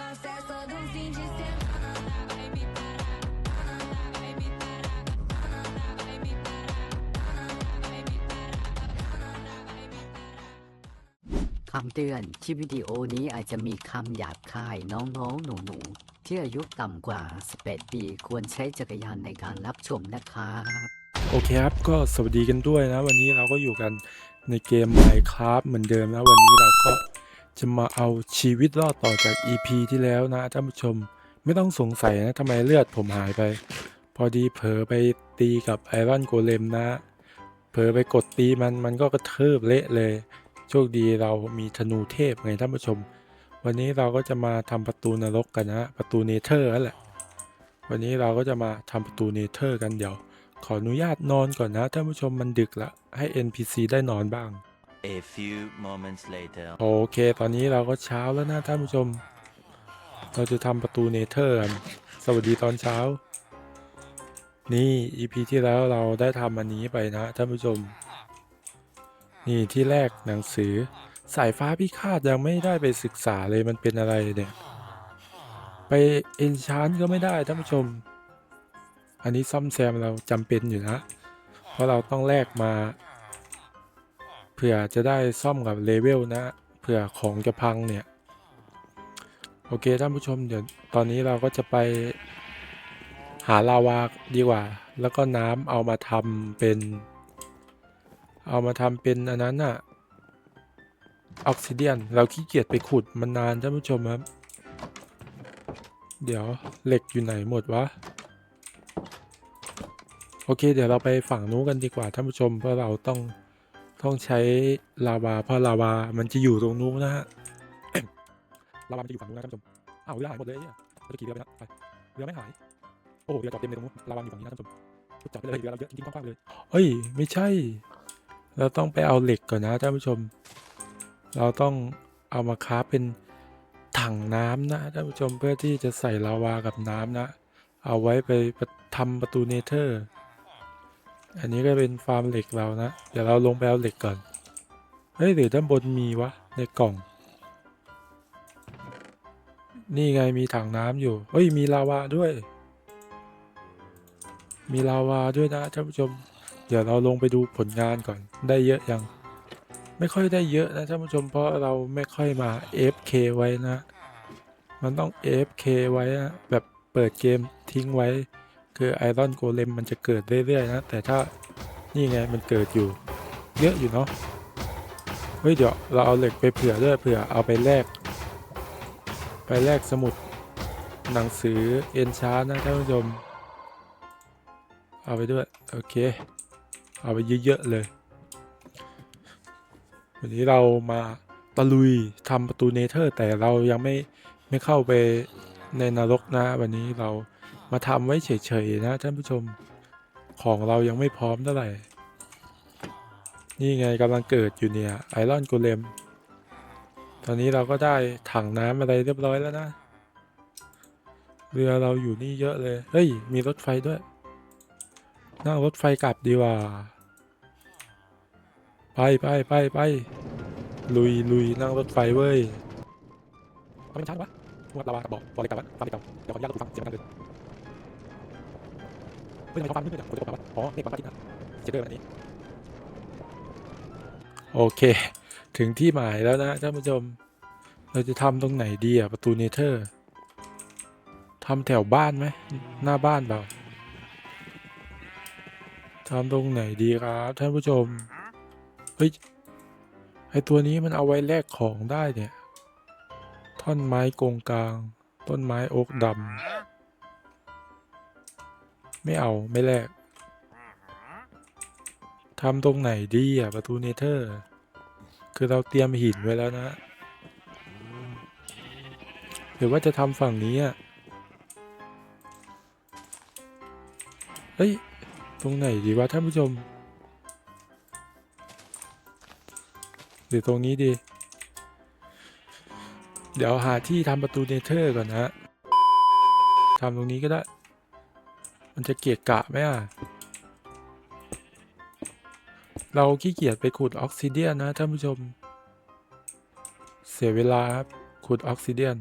Nossa, é só de um fim de semana. Vai me parar, vai me parar, vai me parar, vai me parar, vai me parar. คำเตือนคลิปวิดีโอนี้อาจจะมีคำหยาบคายน้องๆ หนูๆ ที่อายุต่ำกว่า 18 ปีควรใช้จักรยานในการรับชมนะครับ โอเคครับ ก็สวัสดีกันด้วยนะ วันนี้เราก็อยู่กันในเกม Minecraft เหมือนเดิมนะ วันนี้เราก็ จะมาเอาชีวิตรอดต่อจาก EP ที่แล้วนะท่านผู้ชมไม่ต้องสงสัยนะทำไมเลือดผมหายไป พอดีเผลอไปตีกับไอรอนโกเลมนะเผลอไปกดตีมันมันก็กระเทิบเละเลย โชคดีเรามีธนูเทพไงท่านผู้ชม วันนี้เราก็จะมาทำประตูนรกกันนะประตูเนเธอร์นั่นแหละ วันนี้เราก็จะมาทำประตูเนเธอร์กันเดี๋ยว ขออนุญาตนอนก่อนนะท่านผู้ชมมันดึกละให้ NPC ได้นอนบ้าง A few moments later. โอเค ตอนนี้เราก็เช้าแล้วนะท่านผู้ชม เราจะทำประตูเนเธอร์กันสวัสดีตอนเช้า นี่ EP ที่แล้วเราได้ทำอันนี้ไปนะท่านผู้ชม นี่ที่แรกหนังสือสายฟ้าพิฆาตยังไม่ได้ไปศึกษาเลยมันเป็นอะไรเนี่ย ไปเอนชานก็ไม่ได้ท่านผู้ชม อันนี้ซ่อมแซมเราจำเป็นอยู่นะ เพราะเราต้องแลกมา ผื่อจะได้ซ่อมกับเลเวลนะเผื่อของจะพังเนี่ยโอเคท่านผู้ชมเดี๋ยวตอนนี้เราก็จะไปหาลาวาดีกว่า แล้วก็น้ำเอามาทำเป็น เอามาทำเป็นอันนั้นอะออกซิเดียนเราขี้เกียจไปขุดมันนานท่านผู้ชมครับ เดี๋ยวเหล็กอยู่ไหนหมดวะโอเค เดี๋ยวเราไปฝั่งนู้นกันดีกว่าท่านผู้ชมเพราะเราต้อง ต้องใช้ลาวาเพราะลาวามันจะอยู่ตรงนู้นนะฮะลาวามันจะอยู่ฝั่งนู้นนะท่านผู้ชมอ้าวเรือหายหมดเลยเนี่ยเราจะขี่เรือไปนะไปเรือไม่หายโอ้โหเรือจอดเต็มเลยตรงนู้นลาวาอยู่ฝั่งนี้นะท่านผู้ชมจอดไปเลยเรือเราเยอะจริงๆกว้างๆเลยเฮ้ยไม่ใช่ เราต้องไปเอาเหล็กก่อนนะท่านผู้ชม เราต้องเอามาค้าเป็นถังน้ำนะท่านผู้ชมเพื่อที่จะใส่ลาวากับน้ำนะ เอาไว้ไปทำประตูเนเธอร์ อันนี้ก็เป็นฟาร์มเหล็กเรานะ เดี๋ยวเราลงไปเอาเหล็กก่อน เฮ้ยหรือด้านบนมีวะ ในกล่อง นี่ไงมีถังน้ำอยู่เฮ้ยมีลาวาด้วย มีลาวาด้วยนะท่านผู้ชม เดี๋ยวเราลงไปดูผลงานก่อน ได้เยอะยัง ไม่ค่อยได้เยอะนะท่านผู้ชม เพราะเราไม่ค่อยมา F K ไว้นะ มันต้อง F K ไว้นะแบบเปิดเกมทิ้งไว้ คือไอรอนโกเลมมันจะเกิดเรื่อยๆนะ แต่ถ้านี่ไงมันเกิดอยู่ เยอะอยู่เนาะเฮ้ยเดี๋ยวเราเอาเหล็กไปเผื่อด้วยเผื่อเอาไปแลกไปแลกสมุดหนังสือเอ็นชาร์นะท่านผู้ชม เอาไปด้วยโอเค เอาไปเยอะๆเลย วันนี้เรามาตะลุยทำประตูเนเธอร์ แต่เรายังไม่ไม่เข้าไปในนรกนะ วันนี้เรา มาทำไว้เฉยๆนะท่านผู้ชมของเรายังไม่พร้อมเท่าไหร่ นี่ไงกำลังเกิดอยู่เนี่ยไอรอนโกเลม ตอนนี้เราก็ได้ถังน้ำอะไรเรียบร้อยแล้วนะ เรือเราอยู่นี่เยอะเลย เฮ้ย มีรถไฟด้วย นั่งรถไฟกลับดีกว่า ไปไปไปไปลุยลุยนั่งรถไฟเว้ยเอาเป็นช้าวะพวกลาวากระบอกบอลเลยกลับวะฟังเด็กเก่าเดี๋ยวขออนุญาตลงฟังเสียงมันดังเกินเฮ้ย ไมเขาฟังมืดๆอะผมจะบอกว่าอ๋อเมฆบังคับทิศนะเจเดอร์แบบนี้ โอเค ถึงที่หมายแล้วนะท่านผู้ชม เราจะทำตรงไหนดีอะประตูเนเธอร์ทำแถวบ้านไหมหน้าบ้านเปล่าทำตรงไหนดีครับท่านผู้ชม เฮ้ย ไอตัวนี้มันเอาไว้แลกของได้เนี่ย ท่อนไม้โกงกลาง ต้นไม้โอ๊กดำ ไม่เอาไม่แลกทำตรงไหนดีอะ ประตูเนเธอร์ คือเราเตรียมหินไว้แล้วนะ หรือว่าจะทำฝั่งนี้อะ เฮ้ย ตรงไหนดีวะท่านผู้ชม หรือตรงนี้ดี เดี๋ยวหาที่ทำประตูเนเธอร์ก่อนนะทำตรงนี้ก็ได้ มันจะเกียกกะไหมอะ เราขี้เกียจไปขุดออกซิเดียนนะท่านผู้ชม เสียเวลาครับขุดออกซิเดียน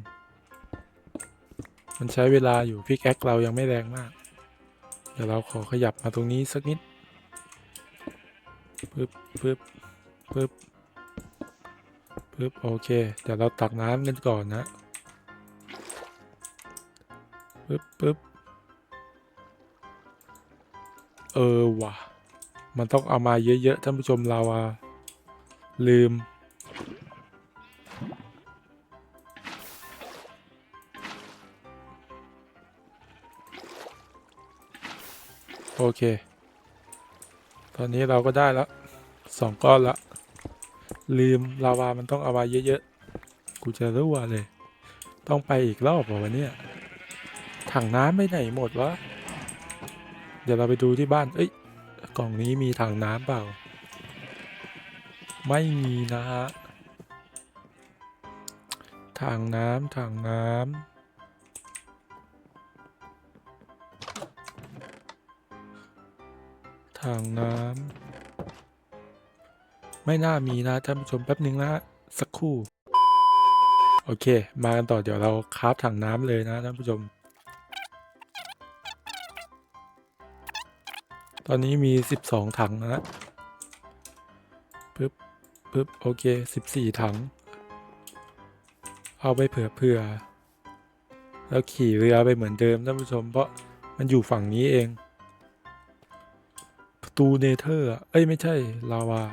มันใช้เวลาอยู่พิกแอคเรายังไม่แรงมาก เดี๋ยวเราขอขยับมาตรงนี้สักนิดปึ๊บปึ๊บปึ๊บปึ๊บโอเค เดี๋ยวเราตักน้ำกันก่อนนะปึ๊บปึ๊บ เออว่ะ มันต้องเอามาเยอะๆท่านผู้ชมเราอะลืม โอเค ตอนนี้เราก็ได้แล้วสองก้อนละ ลืมลาวามันต้องเอามาเยอะๆ กูจะรั่วเลย ต้องไปอีกรอบเหรอวันนี้ถังน้ำไปไหนหมดวะ เดี๋ยวเราไปดูที่บ้าน เอ้ย กล่องนี้มีถังน้ำเปล่า ไม่มีนะฮะ ถังน้ำถังน้ำถังน้ำ ไม่น่ามีนะท่านผู้ชมแป๊บนึงนะฮะ สักครู่ โอเค มากันต่อเดี๋ยวเราคราฟถังน้ำเลยนะท่านผู้ชม ตอนนี้มี 12 ถังนะปึ๊บปึ๊บโอเค 14 ถัง เอาไปเผื่อเผื่อๆแล้วขี่เรือไปเหมือนเดิมท่านผู้ชม เพราะมันอยู่ฝั่งนี้เอง ประตูเนเธอร์เอ้ย ไม่ใช่ ลาวา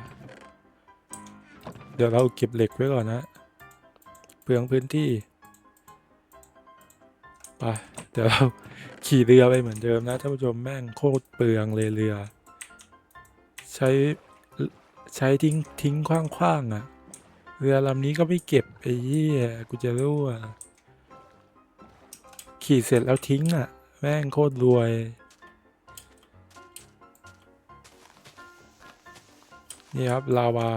เดี๋ยวเราเก็บเหล็กไว้ก่อนนะเปลืองพื้นที่ ไป เดี๋ยวเรา ขี่เรือไปเหมือนเดิมนะท่านผู้ชมแม่งโคตรเปลืองเลยเรือ ใช้ใช้ทิ้งทิ้งคว้างๆอะ่ะ เรือลำนี้ก็ไม่เก็บไอ้เหี้ยกูจะรู้อะขี่เสร็จแล้วทิ้งอะ แม่งโคตรรวยนี่ครับลาวา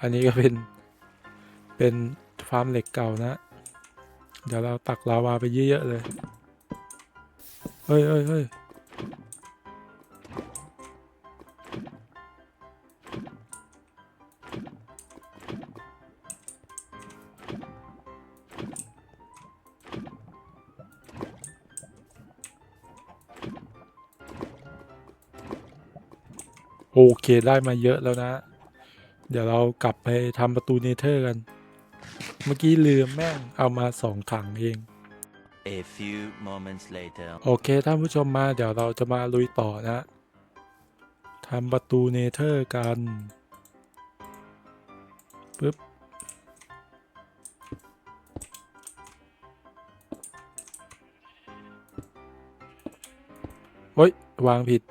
อันนี้ก็เป็น เป็นฟาร์มเหล็กเก่านะ เดี๋ยวเราตักลาวาไปเยอะๆเลย เฮ้ยเฮ้ยเฮ้ยโอเคได้มาเยอะแล้วนะ เดี๋ยวเรากลับไปทำประตูเนเธอร์กัน เมื่อกี้ลืมแม่งเอามาสองถังเอง A few moments later โอเคท่านผู้ชมมาเดี๋ยวเราจะมาลุยต่อนะทำประตูเนเธอร์กันปึ๊บโอ้ย วางผิด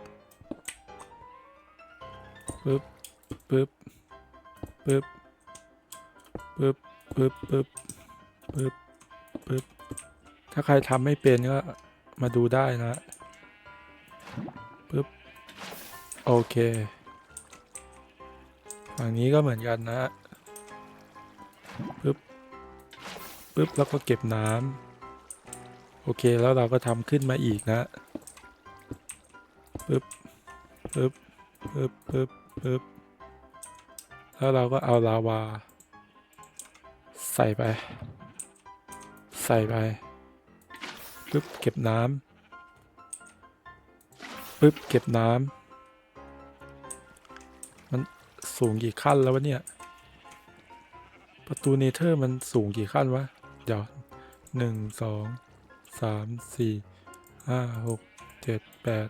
ปึ๊บปึ๊บปึ๊บปึ๊บปึ๊บปึ๊บปึ๊บ ถ้าใครทำไม่เป็นก็มาดูได้นะปึ๊บโอเคฝั่งนี้ก็เหมือนกันนะปึ๊บปึ๊บแล้วก็เก็บน้ำโอเคแล้วเราก็ทำขึ้นมาอีกนะปึ๊บปึ๊บปึ๊บปึ๊บปึ๊บแล้วเราก็เอาลาวา ใส่ไป ใส่ไป ปึ๊บเก็บน้ำปึ๊บเก็บน้ำมันสูงกี่ขั้นแล้ววะเนี่ย ประตูเนเธอร์มันสูงกี่ขั้นวะ เดี๋ยวหนึ่งสองสามสี่ห้าหกเจ็ดแปด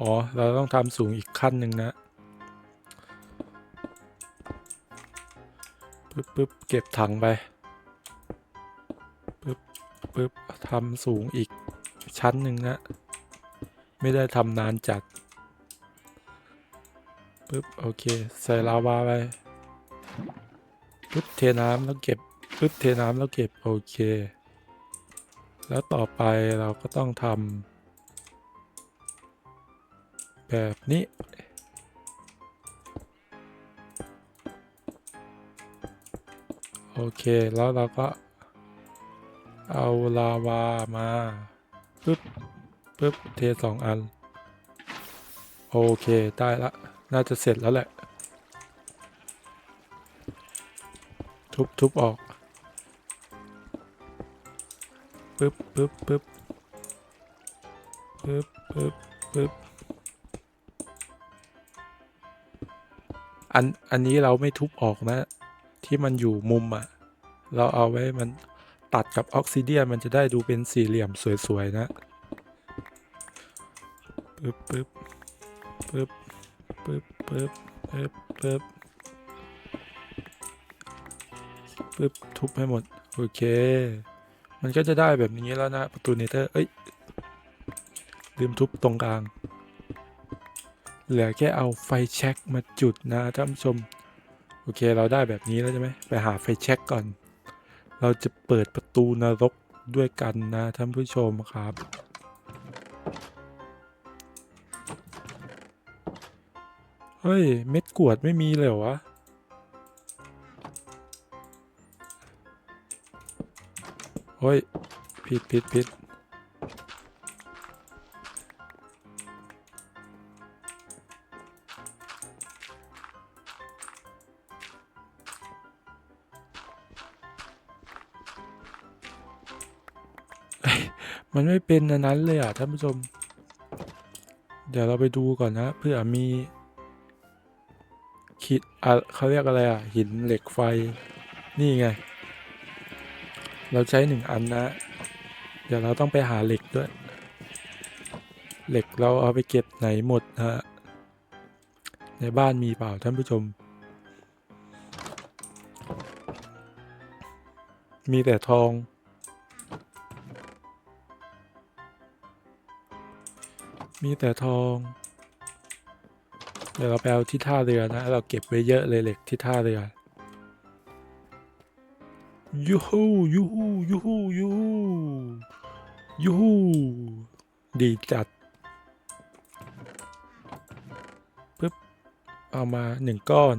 อ๋อ เราต้องทำสูงอีกขั้นหนึ่งนะปึ๊บปึ๊บเก็บถังไป ปึ๊บทำสูงอีกชั้นหนึ่งนะไม่ได้ทำนานจัดปึ๊บโอเค ใส่ลาวาไปปึ๊บเทน้ำแล้วเก็บปึ๊บเทน้ำแล้วเก็บโอเค แล้วต่อไปเราก็ต้องทำแบบนี้โอเค แล้วเราก็ เอาลาวามาปึ๊บปึ๊บเทสองอัน โอเค ได้ละ น่าจะเสร็จแล้วแหละ ทุบทุบออกปึ๊บปึ๊บปึ๊บปึ๊บปึ๊บปึ๊บอัน อันนี้เราไม่ทุบออกนะ ที่มันอยู่มุมอะ่ะ เราเอาไว้มัน ตัดกับออกซิเดียนมันจะได้ดูเป็นสี่เหลี่ยมสวยๆนะปึ๊บปึ๊บปึ๊บปึ๊บปึ๊บปึ๊บปึ๊บปึ๊บทุบให้หมด โอเค มันก็จะได้แบบนี้แล้วนะ ประตูเนเธอร์เอ้ย ลืมทุบตรงกลาง เหลือแค่เอาไฟแช็กมาจุดนะท่านผู้ชม โอเคเราได้แบบนี้แล้วใช่ไหมไปหาไฟแช็กก่อน เราจะเปิดประตูนรกด้วยกันนะท่านผู้ชมครับ เฮ้ย เม็ดกวดไม่มีเลยวะ เฮ้ย ผิดผิดผิด มันไม่เป็นอันนั้นเลยอะท่านผู้ชม เดี๋ยวเราไปดูก่อนนะเพื่อมีขีดอะเขาเรียกอะไรอะ หินเหล็กไฟ นี่ไง เราใช้หนึ่งอันนะ เดี๋ยวเราต้องไปหาเหล็กด้วย เหล็กเราเอาไปเก็บไหนหมดนะฮะ ในบ้านมีเปล่าท่านผู้ชม มีแต่ทอง มีแต่ทอง เดี๋ยวเราไปเอาที่ท่าเรือนะ เราเก็บไว้เยอะเลยเหล็กที่ท่าเรือ ยูฮูยูฮูยูฮูยูฮูยูฮูดีจัดปึ๊บ เอามาหนึ่งก้อน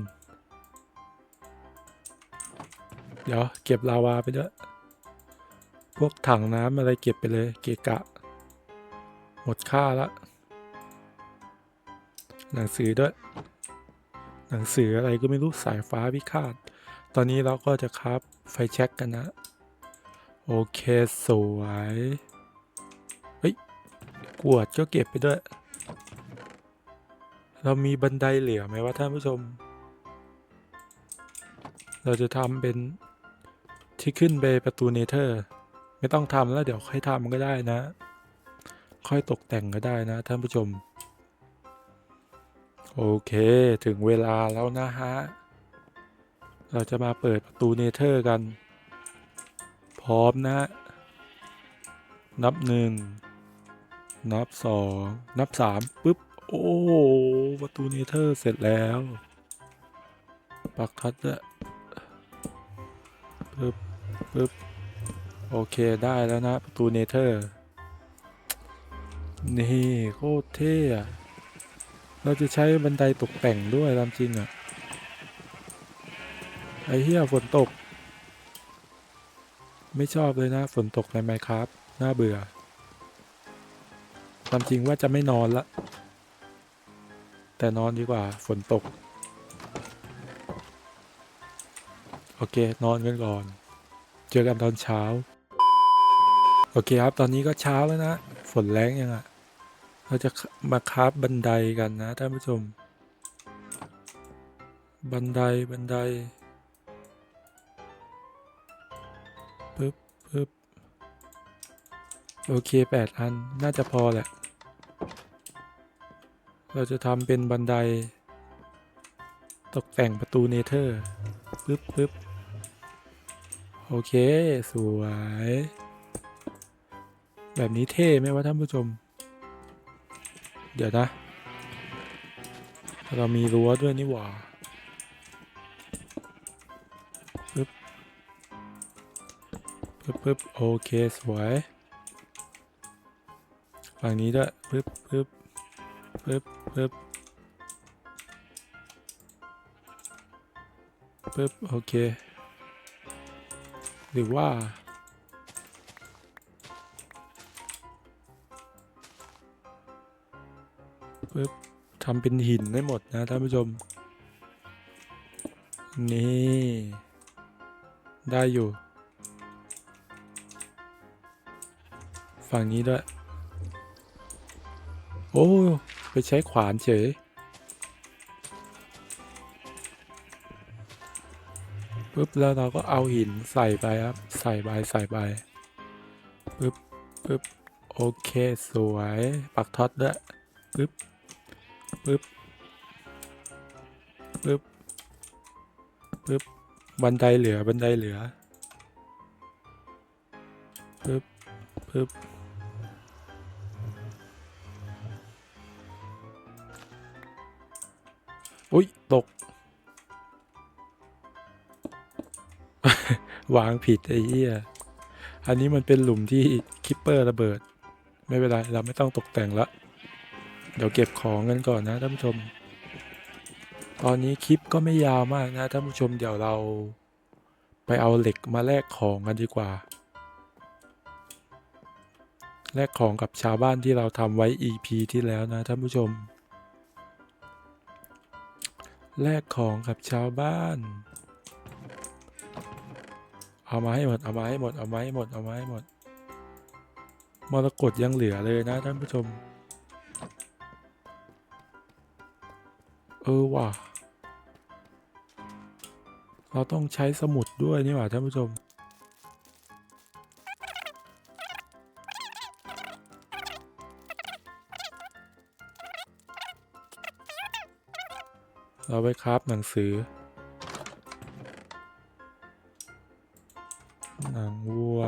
เดี๋ยวเก็บลาวาไปด้วย พวกถังน้ำอะไรเก็บไปเลย เกะกะ หมดค่าละ หนังสือด้วย หนังสืออะไรก็ไม่รู้สายฟ้าพิฆาต ตอนนี้เราก็จะครับไฟแช็กกันนะ โอเคสวย เฮ้ย กวดก็เก็บไปด้วย เรามีบันไดเหลือไหมวะท่านผู้ชม เราจะทำเป็นที่ขึ้นไปประตูเนเธอร์ ไม่ต้องทำแล้วเดี๋ยวค่อยทำก็ได้นะ ค่อยตกแต่งก็ได้นะท่านผู้ชม โอเค ถึงเวลาแล้วนะฮะ เราจะมาเปิดประตูเนเธอร์กัน พร้อมนะ นับหนึ่ง นับสอง นับสามปุ๊บ โอ้ประตูเนเธอร์เสร็จแล้ว ปักทัดละปึ๊บปึ๊บ โอเคได้แล้วนะ ประตูเนเธอร์ นี่ โคตรเท่อะ เราจะใช้บันไดตกแต่งด้วยตามจริงอะไอ้เหี้ยฝนตก ไม่ชอบเลยนะ ฝนตกในไมครับน่าเบื่อความจริงว่าจะไม่นอนละ แต่นอนดีกว่า ฝนตก โอเค นอนกันก่อน เจอกันตอนเช้า โอเคครับ ตอนนี้ก็เช้าแล้วนะ ฝนแรงยังอะ เราจะมาคราฟบันไดกันนะท่านผู้ชม บันไดบันไดปึ๊บปึ๊บโอเคแปดอัน น่าจะพอแหละ เราจะทำเป็นบันได ตกแต่งประตูเนเธอร์ปึ๊บปึ๊บโอเค สวย แบบนี้เท่ไหมวะท่านผู้ชม เดี๋ยวนะ เรามีรั้วด้วยนี่หว่าปึ๊บปึ๊บปึ๊บโอเค สวยฝั่งนี้ด้วยปึ๊บปึ๊บปึ๊บปึ๊บปึ๊บโอเค หรือว่า ปึ๊บทำเป็นหินได้หมดนะท่านผู้ชม นี่ ได้อยู่ ฝั่งนี้ด้วย โอ้ ไปใช้ขวานเฉยปุ๊บแล้วเราก็เอาหินใส่ไปครับ ใส่ไปใส่ไปปุ๊บปุ๊บโอเค สวย ปักท็อตด้วยปุ๊บ ปุ๊บปุ๊บปุ๊บบันไดเหลือบันไดเหลือปึ๊บปึ๊บอุ้ยตก วางผิดไอ้เหี้ยอันนี้มันเป็นหลุมที่คิปเปอร์ระเบิด ไม่เป็นไร เราไม่ต้องตกแต่งละ เดี๋ยวเก็บของกันก่อนนะท่านผู้ชม ตอนนี้คลิปก็ไม่ยาวมากนะท่านผู้ชมเดี๋ยวเราไปเอาเหล็กมาแลกของกันดีกว่า แลกของกับชาวบ้านที่เราทำไว้ EP ที่แล้วนะท่านผู้ชม แลกของกับชาวบ้าน เอามาให้หมด เอามาให้หมด เอามาให้หมด เอามาให้หมด มรกตยังเหลือเลยนะท่านผู้ชม เออว่ะ เราต้องใช้สมุดด้วยนี่หว่าท่านผู้ชม เราไปคราฟหนังสือ หนังวัว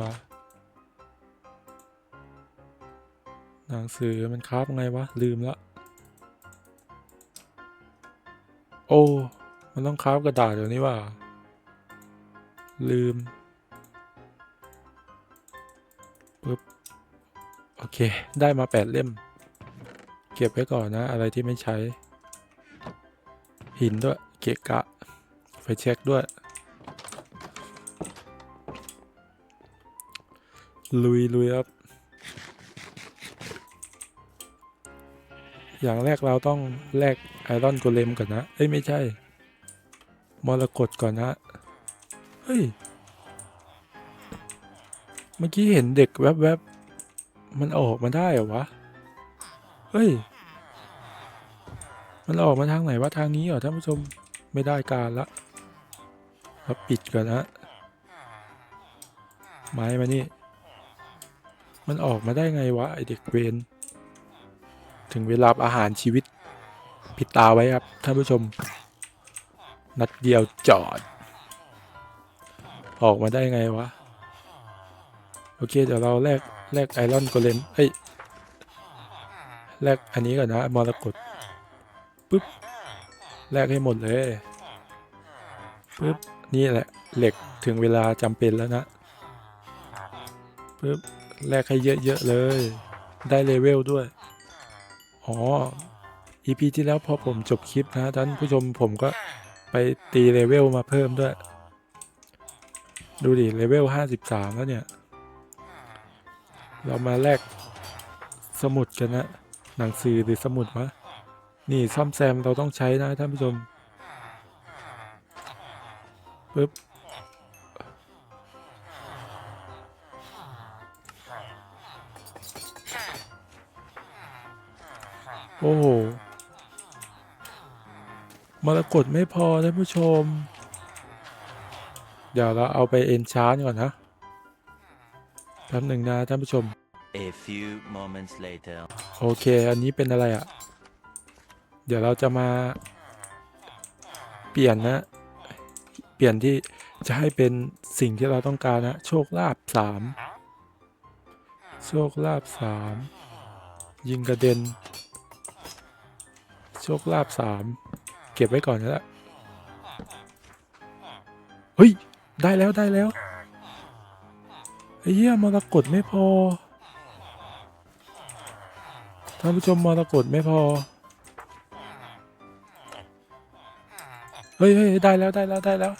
หนังสือมันคราฟไงวะ ลืมละ โอ้ มันต้องคราฟกระดาษเดี๋ยวนี้ว่า ลืมปึ๊บโอเค ได้มาแปดเล่ม เก็บไว้ก่อนนะ อะไรที่ไม่ใช้ หินด้วย เกะกะไฟเช็คด้วย ลุยลุยครับ อย่างแรกเราต้องแลกไอรอนโกเลมก่อนนะเอ้ยไม่ใช่ มรกตก่อนนะ เฮ้ย เมื่อกี้เห็นเด็กแวบๆ มันออกมาได้เหรอวะ เฮ้ย มันออกมาทางไหนวะทางนี้เหรอท่านผู้ชม ไม่ได้การละเราปิดก่อนนะไม้มานี่ มันออกมาได้ไงวะไอเด็กเวน ถึงเวลาอาหารชีวิตปิดตาไว้ครับท่านผู้ชม นัดเดียวจอด ออกมาได้ไงวะ โอเค เดี๋ยวเราแลกแลกไอรอนโกเลมเอ้ยแลกอันนี้ก่อนนะมรกตปึ๊บแลกให้หมดเลยปึ๊บนี่แหละเหล็กถึงเวลาจำเป็นแล้วนะปึ๊บแลกให้เยอะๆเลย ได้เลเวลด้วย อ๋อ EP ที่แล้วพอผมจบคลิปนะท่านผู้ชมผมก็ไปตีเลเวลมาเพิ่มด้วย ดูดิเลเวล53แล้วเนี่ย เรามาแลกสมุดกันนะ หนังสือหรือสมุดวะ นี่ซ่อมแซมเราต้องใช้นะท่านผู้ชมปึ๊บ โอ้โหมรกตไม่พอท่านผู้ชม เดี๋ยวเราเอาไปเอนชาร์ก่อนนะแป๊บหนึ่งนะท่านผู้ชม A few moments later. โอเค อันนี้เป็นอะไรอะ่ะ เดี๋ยวเราจะมา เปลี่ยนนะ เปลี่ยนที่จะให้เป็นสิ่งที่เราต้องการนะ โชคลาภสาม โชคลาภสาม ยิงกระเด็นโชคลาภสามเก็บไว้ก่อนนะเฮ้ย ได้แล้วได้แล้วไอ้เหี้ยมรกตไม่พอท่านผู้ชมมรกตไม่พอ เฮ้ยเฮ้ยได้แล้วได้แล้วได้แล้ว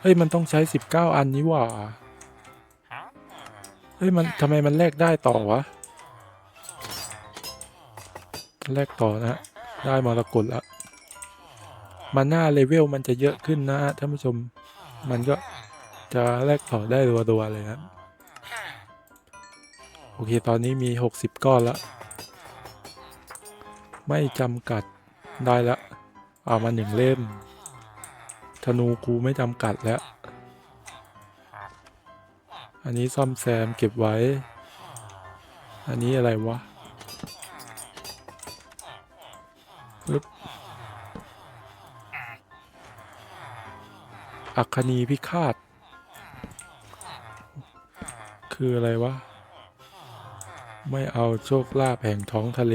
เฮ้ย มันต้องใช้สิบเก้าอันนี้ว่า เฮ้ย มันทำไมมันแลกได้ต่อวะ แลกต่อนะฮะได้มรกตแล้วมันหน้าเลเวลมันจะเยอะขึ้นนะท่านผู้ชม มันก็จะแลกต่อได้รัวๆเลยนะ โอเค ตอนนี้มี 60 ก้อนละไม่จำกัดได้ละ เอามาหนึ่งเล่ม ธนูกูไม่จำกัดแล้ว อันนี้ซ่อมแซมเก็บไว้ อันนี้อะไรวะ ปึ๊บอัคคณีพิฆาต คืออะไรวะ ไม่เอาโชคลาภแห่งท้องทะเล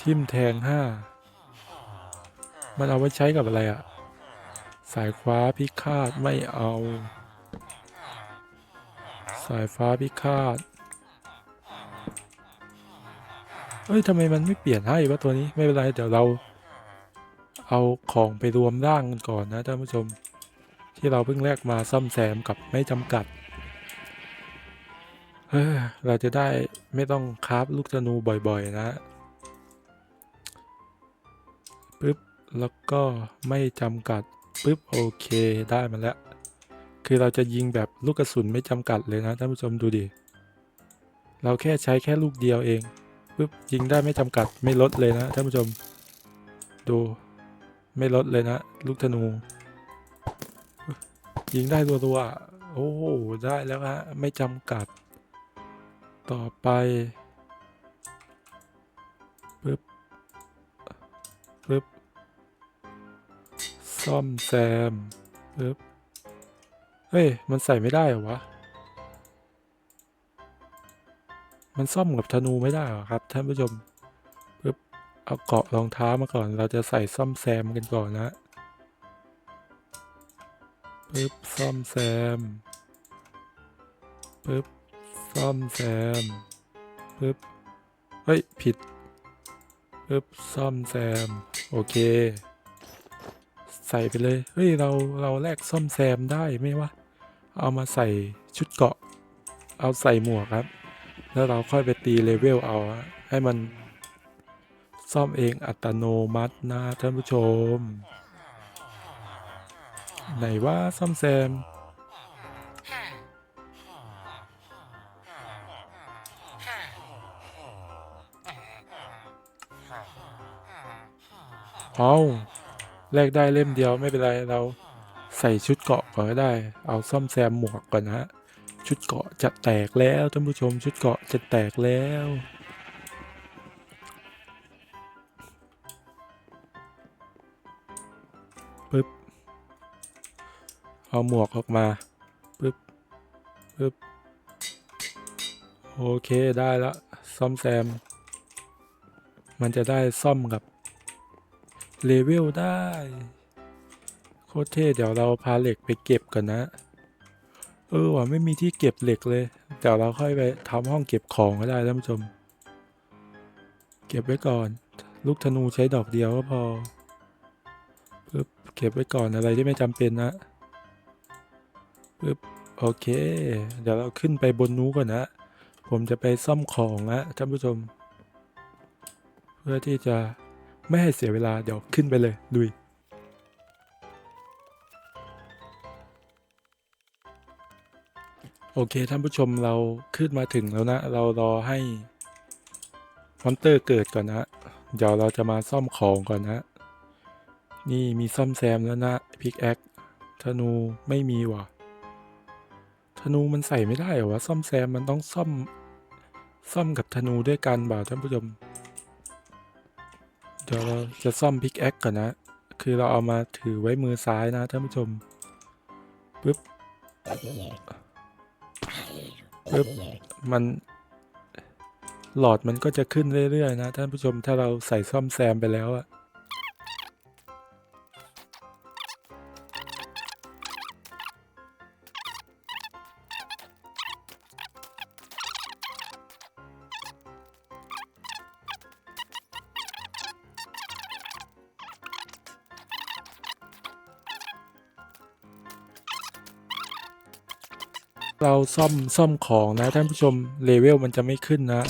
ทิมแทงห้า มันเอาไว้ใช้กับอะไรอะสายฟ้าพิฆาตไม่เอา สายฟ้าพิฆาต เอ้ยทำไมมันไม่เปลี่ยนให้วะตัวนี้ไม่เป็นไรเดี๋ยวเรา เอาของไปรวมร่างกันก่อนนะท่านผู้ชม ที่เราเพิ่งแลกมาซ่อมแซมกับไม่จำกัดเฮ้ยเราจะได้ไม่ต้องคราฟลูกธนูบ่อยๆนะปึ๊บแล้วก็ไม่จำกัดปึ๊บโอเคได้มาแล้ว คือเราจะยิงแบบลูกกระสุนไม่จำกัดเลยนะท่านผู้ชมดูดิเราแค่ใช้แค่ลูกเดียวเอง ปึ๊บยิงได้ไม่จำกัดไม่ลดเลยนะท่านผู้ชม ดูไม่ลดเลยนะลูกธนู ยิงได้รัวๆโอ้โหได้แล้วฮะไม่จำกัด ต่อไปปึ๊บปึ๊บซ่อมแซมปึ๊บเฮ้ย มันใส่ไม่ได้เหรอวะ มันซ่อมกับธนูไม่ได้หรอครับ ท่านผู้ชมปึ๊บเอาเกาะรองเท้ามาก่อน เราจะใส่ซ่อมแซมกันก่อนนะปึ๊บซ่อมแซมปึ๊บซ่อมแซมปึ๊บเฮ้ย ผิดปึ๊บซ่อมแซม โอเค ใส่ไปเลย เฮ้ย เรา เราแลกซ่อมแซมได้ไหมวะ เอามาใส่ชุดเกาะ เอาใส่หมวกครับ แล้วเราค่อยไปตีเลเวลเอาให้มันซ่อมเองอัตโนมัตินะท่านผู้ชม ไหนว่าซ่อมแซม เอาแลกได้เล่มเดียวไม่เป็นไรเราใส่ชุดเกาะก่อนก็ได้ เอาซ่อมแซมหมวกก่อนนะฮะ ชุดเกาะจะแตกแล้วท่านผู้ชมชุดเกาะจะแตกแล้วปึ๊บเอาหมวกออกมาปึ๊บปึ๊บโอเคได้แล้วซ่อมแซม มันจะได้ซ่อมกับเลเวลได้ โคตรเท่เดี๋ยวเราพาเหล็กไปเก็บกันนะ เออว่ะไม่มีที่เก็บเหล็กเลยเดี๋ยวเราค่อยไปทำห้องเก็บของก็ได้ท่านผู้ชม เก็บไว้ก่อน ลูกธนูใช้ดอกเดียวก็พอปึ๊บเก็บไว้ก่อนอะไรที่ไม่จำเป็นนะปึ๊บโอเค เดี๋ยวเราขึ้นไปบนนู้นก่อนนะ ผมจะไปซ่อมของนะท่านผู้ชม เพื่อที่จะไม่ให้เสียเวลาเดี๋ยวขึ้นไปเลยลุย โอเคท่านผู้ชมเราขึ้นมาถึงแล้วนะ เรารอให้มอนเตอร์เกิดก่อนนะ เดี๋ยวเราจะมาซ่อมของก่อนนะ นี่มีซ่อมแซมแล้วนะพิกแอคธนูไม่มีว่ะธนูมันใส่ไม่ได้เหรอวะซ่อมแซมมันต้องซ่อมซ่อมกับธนูด้วยกันเปล่าท่านผู้ชม เดี๋ยวเราจะซ่อมพิกแอคก่อนนะ คือเราเอามาถือไว้มือซ้ายนะท่านผู้ชมปึ๊บ ปึ๊บมันหลอดมันก็จะขึ้นเรื่อยๆนะท่านผู้ชมถ้าเราใส่ซ่อมแซมไปแล้วอะ ซ่อมซ่อมของนะท่านผู้ชมเลเวลมันจะไม่ขึ้นนะ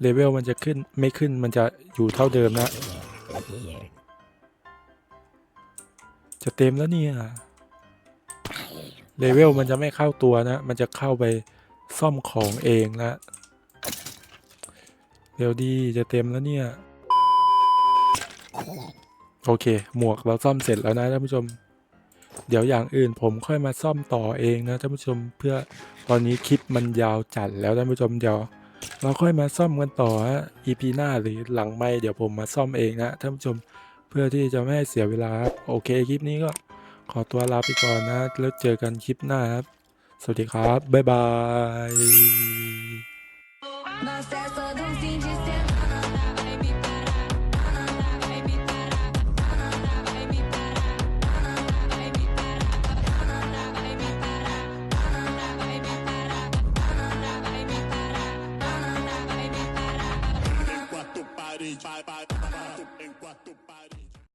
เลเวลมันจะขึ้นไม่ขึ้นมันจะอยู่เท่าเดิมนะ จะเต็มแล้วเนี่ยเลเวลมันจะไม่เข้าตัวนะ มันจะเข้าไปซ่อมของเองละเร็วดีจะเต็มแล้วเนี่ย โอเค หมวกเราซ่อมเสร็จแล้วนะท่านผู้ชม เดี๋ยวอย่างอื่นผมค่อยมาซ่อมต่อเองนะท่านผู้ชมเพื่อตอนนี้คลิปมันยาวจัดแล้วท่านผู้ชมเดี๋ยวเราค่อยมาซ่อมกันต่อฮะ EP หน้าหรือหลังไม่เดี๋ยวผมมาซ่อมเองนะท่านผู้ชมเพื่อที่จะไม่ให้เสียเวลาครับโอเคคลิปนี้ก็ขอตัวลาไปก่อนนะ แล้วเจอกันคลิปหน้าครับ สวัสดีครับ บ๊ายบาย